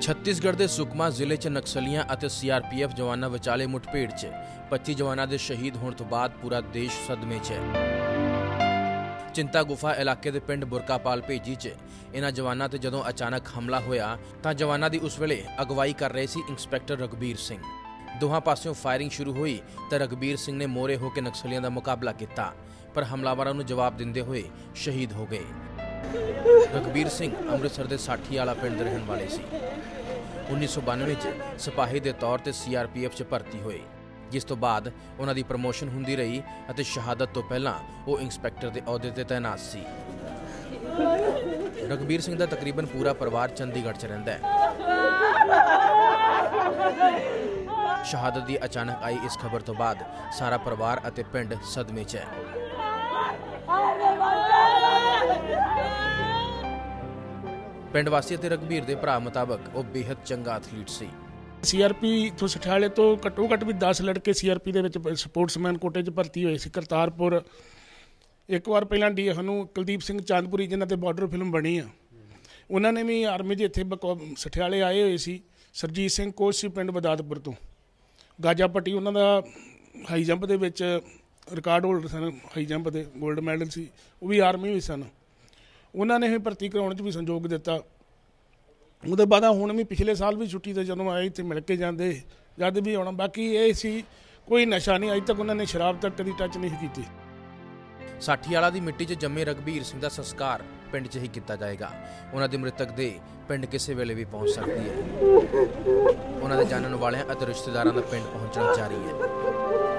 ਛੱਤੀਸਗੜ੍ਹ ਦੇ ਸੁਕਮਾ ਜ਼ਿਲ੍ਹੇ 'ਚ ਨਕਸਲੀਆਂ ਅਤੇ ਸੀਆਰਪੀਐਫ ਜਵਾਨਾਂ ਵਿਚਾਲੇ ਮੁੱਠਭੇੜ 'ਚ। 25 ਜਵਾਨਾਂ ਦੇ ਸ਼ਹੀਦ ਹੋਣ ਤੋਂ ਬਾਅਦ ਪੂਰਾ ਦੇਸ਼ ਸਦਮੇ 'ਚ ਹੈ। ਚਿੰਤਾ ਗੁਫਾ ਇਲਾਕੇ ਦੇ ਪਿੰਡ ਬੁਰਕਾਪਾਲ ਭੇਜੀ 'ਚ। ਇਹਨਾਂ ਜਵਾਨਾਂ ਤੇ ਜਦੋਂ ਅਚਾਨਕ ਹਮਲਾ ਹੋਇਆ, ਤਾਂ ਜਵਾਨਾਂ ਦੀ ਉਸ ਵੇਲੇ ਅਗਵਾਈ ਕਰ ਰਹੇ ਸੀ ਇੰਸਪੈਕਟਰ ਰਗਬੀਰ ਸਿੰਘ। ਦੋਹਾਂ ਪਾਸਿਓਂ ਫਾਇਰਿੰਗ ਸ਼ੁਰੂ ਹੋਈ, ਤਾਂ ਰਗਬੀਰ ਸਿੰਘ ਨੇ ਮੋਰੇ ਹੋ ਕੇ ਨਕਸਲੀਆਂ ਦਾ ਮੁਕਾਬਲਾ ਕੀਤਾ, ਪਰ ਹਮਲਾਵਰਾਂ ਨੂੰ ਜਵਾਬ ਦਿੰਦੇ ਹੋਏ ਸ਼ਹੀਦ ਹੋ ਗਏ। ਰਗਬੀਰ ਸਿੰਘ ਅੰਮ੍ਰਿਤਸਰ ਦੇ ਸਾਠੀ ਵਾਲਾ ਪਿੰਡ ਦੇ ਰਹਿਣ ਵਾਲੇ ਸੀ। 1992 'ਚ ਸਿਪਾਹੀ ਦੇ ਤੌਰ ਤੇ ਸੀਆਰਪੀਐਫ 'ਚ ਭਰਤੀ ਹੋਏ, ਜਿਸ ਤੋਂ ਬਾਅਦ ਉਹਨਾਂ ਦੀ ਪ੍ਰਮੋਸ਼ਨ ਹੁੰਦੀ ਰਹੀ ਅਤੇ ਸ਼ਹਾਦਤ ਤੋਂ ਪਹਿਲਾਂ ਉਹ ਇੰਸਪੈਕਟਰ ਦੇ ਅਹੁਦੇ ਤੇ ਤਾਇਨਾਤ ਸੀ। ਰਗਬੀਰ ਸਿੰਘ ਦਾ ਤਕਰੀਬਨ ਪੂਰਾ ਪਰਿਵਾਰ ਚੰਡੀਗੜ੍ਹ 'ਚ ਰਹਿੰਦਾ ਹੈ। ਸ਼ਹਾਦਤ ਦੀ ਅਚਾਨਕ ਆਈ ਇਸ ਖਬਰ ਤੋਂ ਬਾਅਦ ਸਾਰਾ ਪਰਿਵਾਰ ਅਤੇ ਪਿੰਡ ਸਦਮੇ 'ਚ ਹੈ। ਪਿੰਡ ਵਾਸੀ ਅਤੇ ਰਗਵੀਰ ਦੇ ਭਰਾ ਮੁਤਾਬਕ ਉਹ ਬੇਹੱਦ ਚੰਗਾ ਐਥਲੀਟ ਸੀ। ਸੀਆਰਪੀ ਤੋਂ ਸਠਿਆਲੇ ਤੋਂ ਘੱਟੋ ਘੱਟ ਵੀ 10 ਲੜਕੇ ਸੀਆਰਪੀ ਦੇ ਵਿੱਚ ਸਪੋਰਟਸਮੈਨ ਕੋਟੇ 'ਚ ਭਰਤੀ ਹੋਏ ਸੀ। ਕਰਤਾਰਪੁਰ। ਇੱਕ ਵਾਰ ਪਹਿਲਾਂ ਡੀ ਸਾਨੂੰ ਕੁਲਦੀਪ ਸਿੰਘ ਚਾਂਦਪੁਰੀ, ਜਿਨ੍ਹਾਂ ਤੇ ਬਾਰਡਰ ਫਿਲਮ ਬਣੀ ਆ। ਉਹਨਾਂ ਨੇ ਵੀ ਆਰਮੀ ਦੇ ਇੱਥੇ ਸਠਿਆਲੇ ਆਏ ਹੋਏ ਸੀ। ਸਰਜੀਤ ਸਿੰਘ ਕੋਚ ਸੀ ਪਿੰਡ ਬਦਾਦਪੁਰ ਤੋਂ। ਗਾਜਾ ਪੱਟੀ ਉਹਨਾਂ ਦਾ ਹਾਈ ਜੰਪ ਦੇ ਵਿੱਚ ਰਿਕਾਰਡ ਹੋਲਡਰ ਸਨ। ਹਾਈ ਜੰਪ ਦੇ 골ਡ ਮੈਡਲ ਸੀ। ਉਹ ਵੀ ਆਰਮੀ ਹੋਏ ਸਨ। ਉਹਨਾਂ ਨੇ ਇਹ ਭਰਤੀ ਕਰਾਉਣ 'ਚ ਵੀ ਸੰਯੋਗ ਦਿੱਤਾ। ਉਹਦੇ ਬਾਅਦ ਹੁਣ ਵੀ ਪਿਛਲੇ ਸਾਲ ਵੀ ਛੁੱਟੀ ਤੇ ਜਦੋਂ ਆਏ ਇੱਥੇ ਮਿਲ ਕੇ ਜਾਂਦੇ, ਜਦ ਵੀ ਆਉਣਾ। ਬਾਕੀ ਇਹ ਸੀ, ਕੋਈ ਨਸ਼ਾ ਨਹੀਂ, ਅਜੇ ਤੱਕ ਉਹਨਾਂ ਨੇ ਸ਼ਰਾਬ ਤੱਕ ਕਦੀ ਟੱਚ ਨਹੀਂ ਕੀਤੀ। ਸਾਠੀ ਵਾਲਾ ਦੀ ਮਿੱਟੀ 'ਚ ਜੰਮੇ ਰਗਬੀਰ ਸਿੰਘ ਦਾ ਸੰਸਕਾਰ ਪਿੰਡ 'ਚ ਹੀ ਕੀਤਾ ਜਾਏਗਾ। ਉਹਨਾਂ ਦੇ ਮ੍ਰਿਤਕ ਦੇ ਪਿੰਡ ਕਿਸੇ ਵੇਲੇ ਵੀ ਪਹੁੰਚ ਸਕਦੀ ਹੈ। ਉਹਨਾਂ ਦੇ ਜਾਣਨ ਵਾਲਿਆਂ ਅਤੇ ਰਿਸ਼ਤੇਦਾਰਾਂ ਦਾ ਪਿੰਡ ਪਹੁੰਚਣਾ ਜਾਰੀ ਹੈ।